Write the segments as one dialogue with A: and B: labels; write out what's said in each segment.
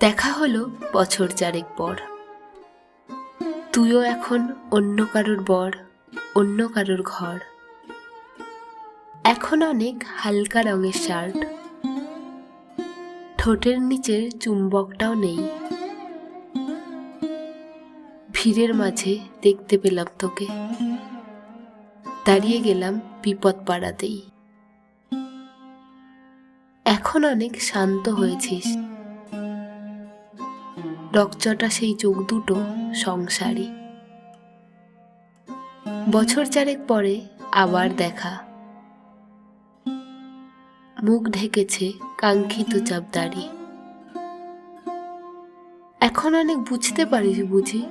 A: দেখা হলো বছর চারেক পর। তুইও এখন অন্য কারোর বর, অন্য কারোর ঘর। এখন অনেক হালকা রঙের শার্ট। ঠোঁটের নিচের চুম্বকটাও নেই। ভিড়ের মাঝে দেখতে পেলাম তোকে। দাঁড়িয়ে গেলাম বিপদ পাড়াতেই। এখন অনেক শান্ত হয়েছিস। রকচটা সেই চোখ দুটো সংসারী। বছর চারেক পরে আবার দেখা। মুখ ঢেকেছে কাঙ্ক্ষিত চাপদারি। এখন অনেক বুঝতে পারিস বুঝি?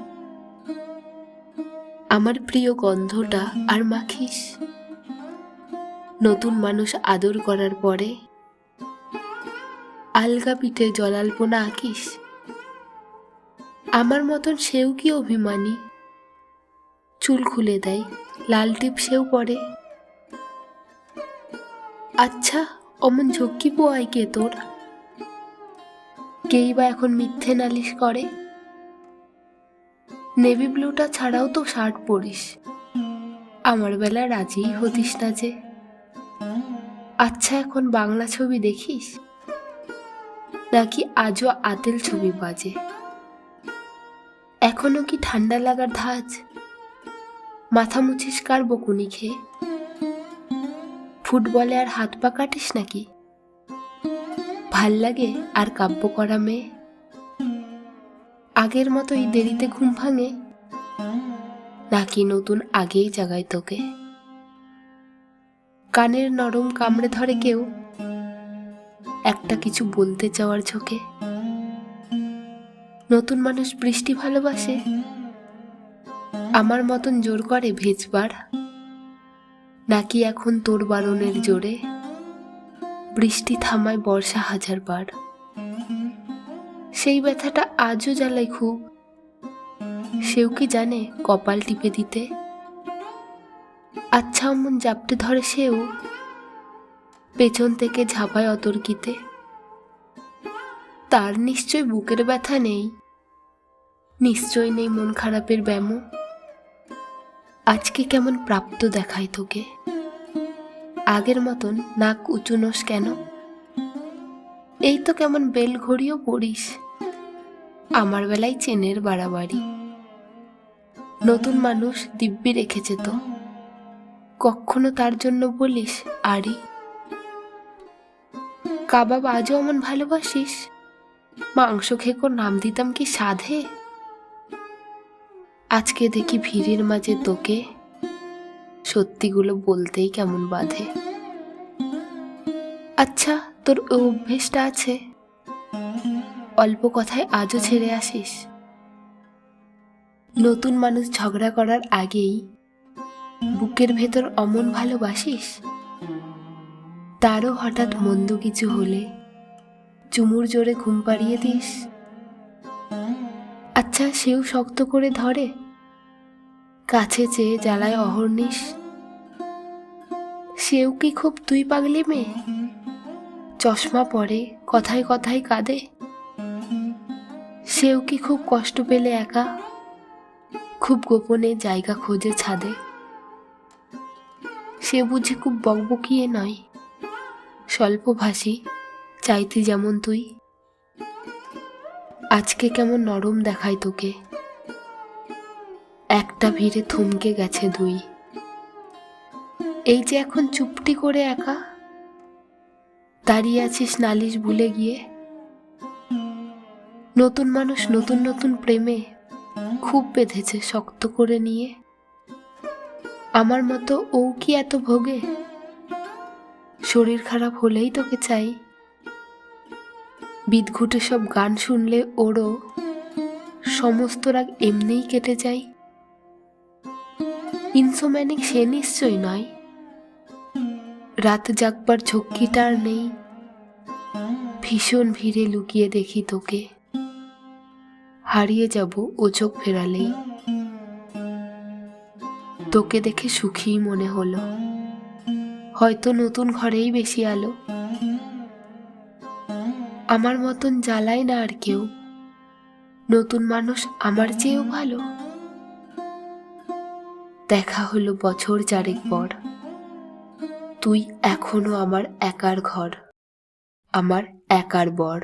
A: আমার প্রিয় গন্ধটা আর মাখিস? নতুন মানুষ আদর করার পরে আলগা পিঠে জলাল্পনা আঁকিস? আমার মতন সেও কি অভিমানী? চুল খুলে দেয়, লাল টিপ সেও পরে। আচ্ছা অমন ঝক্কি পোয়াই কে তোর? কেই বা এখন মিথ্যে নালিশ করে? নেভি ব্লুটা ছাড়াও তো শার্ট পরিস। আমার বেলা রাজি হতিস না যে। আচ্ছা এখন বাংলা ছবি দেখিস? নাকি আজও আতেল ছবি বাজে? এখনও কি ঠান্ডা লাগার ধাজ মাথা মুছিস কার বকুনি খেয়ে? ফুটবলে আর হাত পা কাটিস নাকি? ভালো লাগে আর কাব্য করা মেয়ে? আগের মতোই দেরিতে ঘুম ভাঙে। নাকি নতুন আগেই জাগায় তোকে? কানের নরম কামড়ে ধরে কেউ। একটা কিছু বলতে চাওয়ার ঝোঁকে। নতুন মানুষ বৃষ্টি ভালোবাসে। আমার মতন জোর করে ভেজবার। নাকি এখন তোর বারণের জোরে। বৃষ্টি থামায় বর্ষা হাজার বার সেই ব্যথাটা আজও জ্বালায় খুব। সেও কি জানে কপাল টিপে দিতে? আচ্ছা অমন জাপটে ধরে সেও। পেছন থেকে ঝাঁপায় অতর্কিতে। তার নিশ্চয় বুকের ব্যথা নেই। নিশ্চয় নেই মন খারাপের ব্যামো। আজকে কেমন প্রাপ্ত দেখায় তোকে? আগের মতন নাক উঁচু নোস কেন? এই তো কেমন বেল ঘড়িও পড়িস। আমার বেলায় চেনের বাড়াবাড়ি। নতুন মানুষ দিব্যি রেখেছে তো। কখনো তার জন্য বলিস, আরি। কাবাব আজও এমন ভালোবাসিস? মাংস খেকো, নাম দিতাম কি সাধে? আজকে দেখি ভিড়ের মাঝে তোকে। সত্যিগুলো বলতেই কেমন বাধে। আচ্ছা তোর অভ্যেসটা আছে। অল্প কথায় আজও ছেড়ে আসিস। নতুন মানুষ ঝগড়া করার আগেই বুকের ভেতর অমন ভালোবাসিস? তারও হঠাৎ মন্দ কিছু হলে চুমুর জোরে ঘুম পাড়িয়ে দিস। আচ্ছা সেও শক্ত করে ধরে। কাছে চেয়ে জ্বালায় অহর্নিশ সেও কি খুব তুই পাগলি মেয়ে? চশমা পরে কথায় কথায় কাঁদে। সেও কি খুব কষ্ট পেলে একা? খুব গোপনে জায়গা খোঁজে ছাদে। সে বুঝি খুব বকবকিয়ে নয়। স্বল্প স্বল্পভাষী, চাইতি যেমন তুই। আজকে কেমন নরম দেখায় তোকে। একটা ভিড়ে থমকে গেছে দুই। এই যে এখন চুপটি করে একা? দাঁড়িয়ে আছিস নালিশ ভুলে গিয়ে। নতুন মানুষ নতুন নতুন প্রেমে খুব বেঁধেছে শক্ত করে নিয়ে। আমার মতো ও কি এত ভোগে? শরীর খারাপ হলেই তোকে চাই। বিদঘুটে সব গান শুনলে ওরও সমস্ত রাগ এমনিই কেটে যায়। ইনসোম্যানিক সে নিশ্চয় নয়। রাত জাগবার ঝক্কিটা আর নেই। ভীষণ ভিড়ে লুকিয়ে দেখি তোকে। হারিয়ে যাব ও চোখ ফেরালেই। তোকে দেখে সুখী মনে হলো। হয়তো নতুন ঘরেই বেশি আলো। আমার মতন জ্বালায় না আর কেউ। নতুন মানুষ আমার চেয়েও ভালো। দেখা হলো বছর চারেক পর। তুই এখনও আমার একার ঘর। আমার একার বর।